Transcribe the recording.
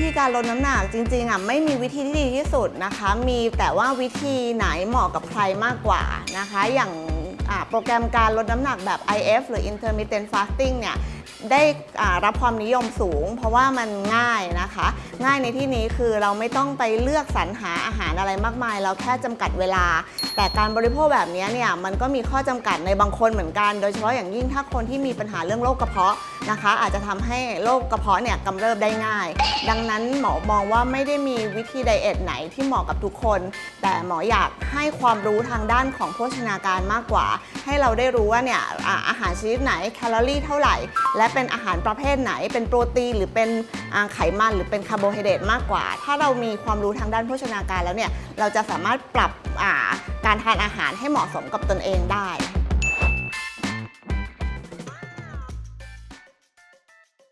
ธีการลดน้ำหนักจริงๆอะไม่มีวิธีที่ดีที่สุดนะคะ มีแต่ว่าวิธีไหนเหมาะกับใครมากกว่านะคะ อย่าง โปรแกรมการลดน้ำหนักแบบ IF หรือ intermittent fasting เนี่ยได้รับความนิยมสูง เพราะว่ามันง่ายนะคะ ง่ายในที่นี้คือเราไม่ต้องไปเลือกสรรหาอาหารอะไรมากมาย เราแค่จำกัดเวลา แต่การบริโภคแบบนี้เนี่ยมันก็มีข้อจำกัดในบางคนเหมือนกัน โดยเฉพาะอย่างยิ่งถ้าคนที่มีปัญหาเรื่องโรคกระเพาะนะคะ อาจจะทำให้โรคกระเพาะเนี่ยกำเริบได้ง่าย ดังนั้นหมอมองว่าไม่ได้มีวิธีไดเอทไหนที่เหมาะกับทุกคน แต่หมออยากให้ความรู้ทางด้านของโภชนาการมากกว่าให้เราได้รู้ว่าเนี่ยอาหารชนิดไหนแคลอรี่เท่าไหร่ และเป็นอาหารประเภทไหน เป็นโปรตีนหรือเป็นไขมันหรือเป็นคาร์โบไฮเดรตมากกว่า ถ้าเรามีความรู้ทางด้านโภชนาการแล้วเนี่ยเราจะสามารถปรับการทานอาหารให้เหมาะสมกับตนเองได้